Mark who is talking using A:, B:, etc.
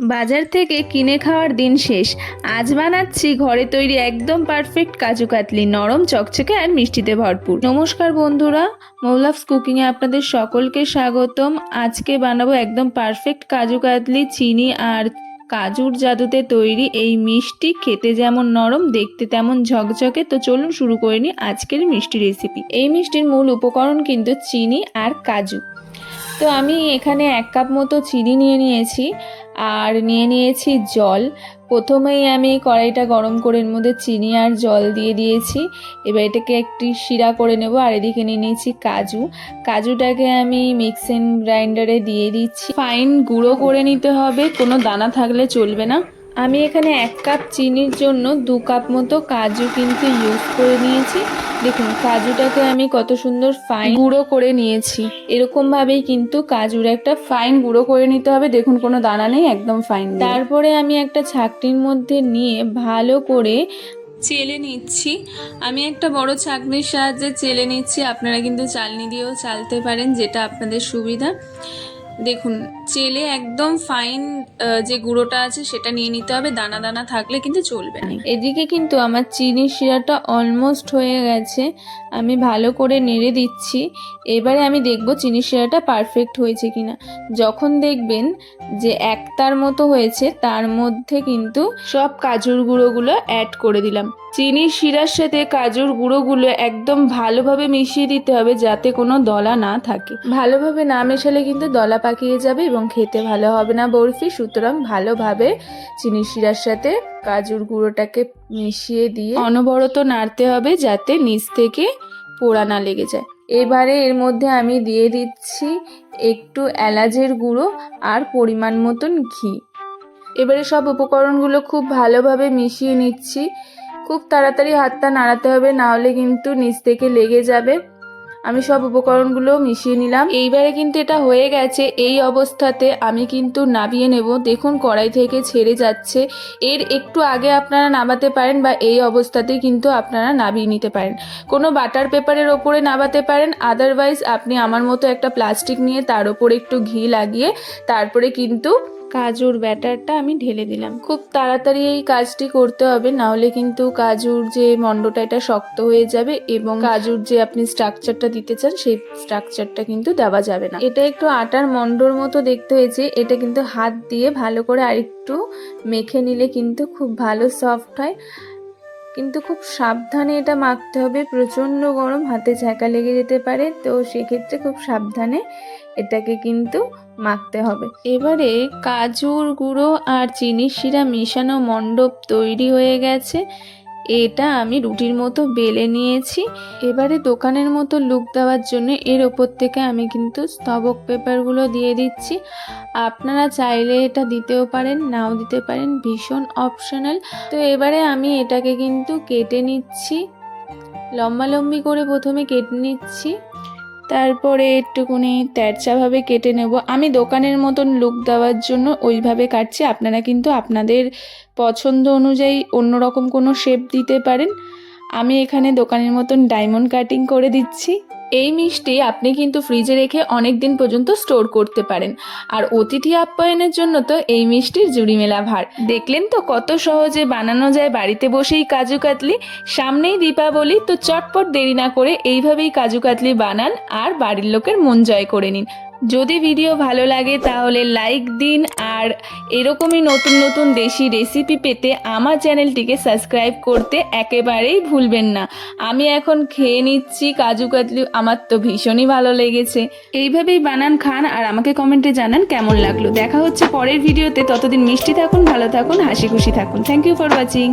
A: বাজার থেকে কিনে খাওয়ার দিন শেষ। আজ বানাচ্ছি ঘরে তৈরি একদম পারফেক্ট কাজু কাতলি, নরম চকচকে আর মিষ্টিতে ভরপুর। নমস্কার বন্ধুরা, মৌলাভস কুকিংয়ে আপনাদের সকলকে স্বাগতম। আজকে বানাবো একদম পারফেক্ট কাজু কাতলি, চিনি আর কাজুর জাদুতে তৈরি এই মিষ্টি। খেতে যেমন নরম, দেখতে তেমন ঝকঝকে। তো চলুন শুরু করে নিই আজকের মিষ্টি রেসিপি এই মিষ্টির মূল উপকরণ কিন্তু চিনি আর কাজু। তো আমি এখানে এক কাপ মতো চিনি নিয়ে নিয়েছি। আর নিয়ে নিয়েছি জল। প্রথমেই আমি কড়াইটা গরম করে এর মধ্যে চিনি আর জল দিয়ে দিয়েছি। এবার এটাকে একটি শিরা করে নেব আর এদিকে নিয়ে নিয়েছি কাজু। কাজুটাকে আমি মিক্সিং গ্রাইন্ডারে দিয়ে দিচ্ছি। ফাইন গুঁড়ো করে নিতে হবে, কোনো দানা থাকলে চলবে না। আমি এখানে এক কাপ চিনির জন্য দু কাপ মতো কাজু কিন্তু ইউজ করে নিয়েছি। দেখুন, কাজুটাকে আমি কত সুন্দর ফাইন গুঁড়ো করে নিয়েছি। এরকমভাবেই কিন্তু কাজুর একটা ফাইন গুঁড়ো করে নিতে হবে। দেখুন, কোনো দানা নেই, একদম ফাইন তারপরে আমি একটা ছাকনির মধ্যে নিয়ে ভালো করে চেলে নিচ্ছি। আমি একটা বড় ছাকনির সাহায্যে চেলে নিচ্ছি। আপনারা কিন্তু চালনি দিয়েও চালতে পারেন, যেটা আপনাদের সুবিধা। দেখুন, চেলে একদম ফাইন যে গুঁড়োটা আছে সেটা নিয়ে নিতে হবে, দানা দানা থাকলে কিন্তু চলবে না। এদিকে কিন্তু আমার চিনির শিরাটা অলমোস্ট হয়ে গেছে, আমি ভালো করে নেড়ে দিচ্ছি। এবারে আমি দেখব চিনির শিরাটা পারফেক্ট হয়েছে কিনা। যখন দেখবেন যে একতার মতো হয়েছে, তার মধ্যে কিন্তু সব কাজুর গুঁড়োগুলো অ্যাড করে দিলাম। চিনির শিরার সাথে কাজুর গুঁড়োগুলো একদম ভালোভাবে মিশিয়ে দিতে হবে, যাতে কোনো দলা না থাকে। ভালোভাবে না মেশালে কিন্তু দলা পাকিয়ে যাবে এবং খেতে ভালো হবে না বরফি। সুতরাং ভালোভাবে চিনির শিরার সাথে কাজুর গুঁড়োটাকে মিশিয়ে দিয়ে অনবরত নাড়তে হবে যাতে নিচ থেকে পোড়া না লেগে যায়। এবারে এর মধ্যে আমি দিয়ে দিচ্ছি একটু এলাচের গুঁড়ো আর পরিমাণ মতন ঘি। এবারে সব উপকরণগুলো খুব ভালোভাবে মিশিয়ে নিচ্ছি। খুব তাড়াতাড়ি হাতটা নাড়াতে হবে, না হলে কিন্তু নিচ থেকে লেগে যাবে। আমি সব উপকরণগুলো মিশিয়ে নিলাম। এইবারে কিন্তু এটা হয়ে গেছে। এই অবস্থাতে আমি কিন্তু নাবিয়ে নেব। দেখুন, কড়াই থেকে ছেড়ে যাচ্ছে। এর একটু আগে আপনারা নামাতে পারেন বা এই অবস্থাতেই কিন্তু আপনারা নাবিয়ে নিতে পারেন। কোনো বাটার পেপারের ওপরে নাবাতে পারেন। আদারওয়াইজ আপনি আমার মতো একটা প্লাস্টিক নিয়ে তার ওপরে একটু ঘি লাগিয়ে তারপরে কিন্তু কাজুর ব্যাটারটা আমি ঢেলে দিলাম। খুব তাড়াতাড়ি এই কাজটি করতে হবে না হলে কিন্তু কাজুর যে মণ্ডটা, এটা শক্ত হয়ে যাবে এবং কাজুর যে আপনি স্ট্রাকচারটা দিতে চান, সেই স্ট্রাকচারটা কিন্তু দেওয়া যাবে না। এটা একটু আটার মণ্ডর মতো দেখতে হয়েছে, এটা কিন্তু হাত দিয়ে ভালো করে আরেকটু মেখে নিলে কিন্তু খুব ভালো সফট হয়। কিন্তু খুব সাবধানে এটা মাখতে হবে, প্রচণ্ড গরম, হাতে ঝাঁকা লেগে যেতে পারে, তো সেক্ষেত্রে খুব সাবধানে এটাকে কিন্তু মাখতে হবে। এবারে কাজুর গুঁড়ো আর চিনির শিরা মেশানো মণ্ডপ তৈরি হয়ে গেছে। এটা আমি রুটির মতো বেলে নিয়েছি। এবারে দোকানের মতো লুক দেওয়ার জন্য এর ওপর থেকে আমি কিন্তু স্তবক পেপারগুলো দিয়ে দিচ্ছি। আপনারা চাইলে এটা দিতেও পারেন, নাও দিতে পারেন, ভীষণ অপশনাল। তো এবারে আমি এটাকে কিন্তু কেটে নিচ্ছি। লম্বালম্বি করে প্রথমে কেটে নিচ্ছি। তারপরে একটুকুনি তেরচাভাবে কেটে নেব। আমি দোকানের মতন লুক দেওয়ার জন্য ওইভাবে কাটছি। আপনারা কিন্তু আপনাদের পছন্দ অনুযায়ী অন্যরকম কোনো শেপ দিতে পারেন। আমি এখানে দোকানের মতন ডায়মন্ড কাটিং করে দিচ্ছি। এই মিষ্টি আপনি কিন্তু ফ্রিজে রেখে অনেক দিন পর্যন্ত স্টোর করতে পারেন। আর অতিথি আপ্যায়নের জন্য তো এই মিষ্টির জুড়ি মেলা ভার। দেখলেন তো কত সহজে বানানো যায় বাড়িতে বসেই কাজু কাতলি? সামনেই দীপাবলি, তো চটপট দেরি না করে এইভাবেই কাজু কাতলি বানান আর বাড়ির লোকের মন জয় করে নিন। যদি ভিডিও ভালো লাগে তাহলে লাইক দিন আর এরকমই নতুন নতুন দেশি রেসিপি পেতে আমার চ্যানেলটিকে সাবস্ক্রাইব করতে একেবারেই ভুলবেন না। আমি এখন খেয়ে নিচ্ছি কাজু কাতলি, আমার তো ভীষণই ভালো লেগেছে। এইভাবেই বানান খান আর আমাকে কমেন্টে জানান কেমন লাগল। দেখা হচ্ছে পরের ভিডিওতে ততদিন মিষ্টি থাকুন, ভালো থাকুন, হাসি খুশি থাকুন। Thank you for watching